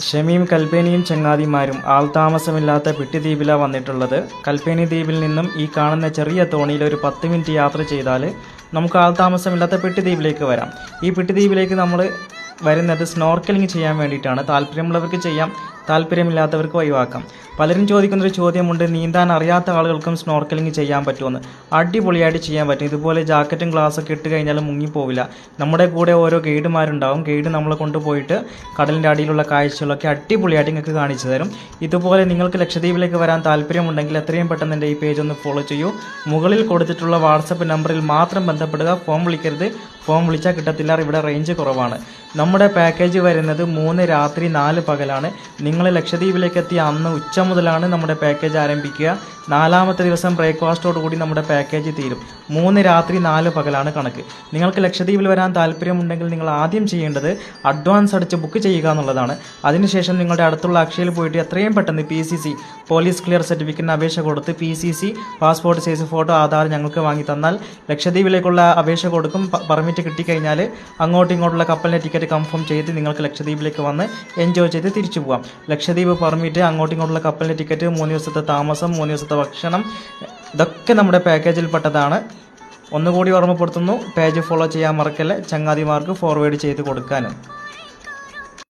ഷമിയും കൽപ്പേനിയും ചങ്ങാതിമാരും ആൾതാമസമില്ലാത്ത പിട്ടിദ്വീപില വന്നിട്ടുള്ളത്. കൽപ്പേനി ദ്വീപിൽ നിന്നും ഈ കാണുന്ന ചെറിയ തോണിയിൽ ഒരു പത്ത് മിനിറ്റ് യാത്ര ചെയ്താൽ നമുക്ക് ആൾതാമസമില്ലാത്ത പിട്ടിദ്വീപിലേക്ക് വരാം. ഈ പിട്ടിദ്വീപിലേക്ക് നമ്മൾ വരുന്നത് സ്നോർക്കലിംഗ് ചെയ്യാൻ വേണ്ടിയിട്ടാണ്. താല്പര്യമുള്ളവർക്ക് ചെയ്യാം താല്പര്യമില്ലാത്തവർക്ക് ഒഴിവാക്കാം. പലരും ചോദിക്കുന്നൊരു ചോദ്യമുണ്ട് നീന്താൻ അറിയാത്ത ആളുകൾക്കും സ്നോർക്കലിംഗ് ചെയ്യാൻ പറ്റുമെന്ന്. അടിപൊളിയായിട്ട് ചെയ്യാൻ പറ്റും. ഇതുപോലെ ജാക്കറ്റും ഗ്ലാസ്സൊക്കെ ഇട്ട് കഴിഞ്ഞാൽ മുങ്ങിപ്പോവില്ല. നമ്മുടെ കൂടെ ഓരോ ഗൈഡുമാരുണ്ടാവും. ഗൈഡ് നമ്മളെ കൊണ്ടുപോയിട്ട് കടലിന്റെ അടിയിലുള്ള കാഴ്ചകളൊക്കെ അടിപൊളിയായിട്ട് നിങ്ങൾക്ക് കാണിച്ചു തരും. ഇതുപോലെ നിങ്ങൾക്ക് ലക്ഷദ്വീപിലേക്ക് വരാൻ താല്പര്യമുണ്ടെങ്കിൽ എത്രയും പെട്ടെന്ന് എന്റെ ഈ പേജ് ഒന്ന് ഫോളോ ചെയ്യൂ. മുകളിൽ കൊടുത്തിട്ടുള്ള വാട്സപ്പ് നമ്പറിൽ മാത്രം ബന്ധപ്പെടുക. ഫോം വിളിക്കരുത്. ഫോൺ വിളിച്ചാൽ കിട്ടത്തില്ല. ഇവിടെ റേഞ്ച് കുറവാണ്. നമ്മുടെ പാക്കേജ് വരുന്നത് മൂന്ന് രാത്രി നാല് പകലാണ്. നിങ്ങൾ ലക്ഷദ്വീപിലേക്ക് എത്തിയ അന്ന് ഉച്ച മുതലാണ് നമ്മുടെ പാക്കേജ് ആരംഭിക്കുക. നാലാമത്തെ ദിവസം ബ്രേക്ക്ഫാസ്റ്റോട് കൂടി നമ്മുടെ പാക്കേജ് തീരും. മൂന്ന് രാത്രി നാല് പകലാണ് കണക്ക്. നിങ്ങൾക്ക് ലക്ഷദ്വീപിൽ വരാൻ താല്പര്യമുണ്ടെങ്കിൽ നിങ്ങൾ ആദ്യം ചെയ്യേണ്ടത് അഡ്വാൻസ് അടിച്ച് ബുക്ക് ചെയ്യുക എന്നുള്ളതാണ്. അതിനുശേഷം നിങ്ങളുടെ അടുത്തുള്ള അക്ഷയയിൽ പോയിട്ട് എത്രയും പെട്ടെന്ന് P C C police clear സർട്ടിഫിക്കറ്റിന് അപേക്ഷ കൊടുത്ത് P C C passport size photo Aadhaar ഞങ്ങൾക്ക് വാങ്ങി തന്നാൽ ലക്ഷദ്വീപിലേക്കുള്ള അപേക്ഷ കൊടുക്കും. പെർമിറ്റ് കിട്ടിക്കഴിഞ്ഞാൽ അങ്ങോട്ടും ഇങ്ങോട്ടുള്ള കപ്പലിന്റെ ടിക്കറ്റ് കൺഫേം ചെയ്ത് നിങ്ങൾക്ക് ലക്ഷദ്വീപിലേക്ക് വന്ന് എൻജോയ് ചെയ്ത് തിരിച്ചു പോകാം ലക്ഷദ്വീപ് പെർമിറ്റ് അങ്ങോട്ടും ഇങ്ങോട്ടുള്ള കപ്പലിന്റെ ടിക്കറ്റ് മൂന്ന് ദിവസത്തെ താമസം മൂന്ന് ദിവസത്തെ ഭക്ഷണം ഇതൊക്കെ നമ്മുടെ പാക്കേജിൽപ്പെട്ടതാണ് ഒന്നുകൂടി ഓർമ്മപ്പെടുത്തുന്നു പേജ് ഫോളോ ചെയ്യാൻ മറക്കല്ലേ ചങ്ങാതിമാർക്ക് ഫോർവേഡ് ചെയ്ത് കൊടുക്കാനും.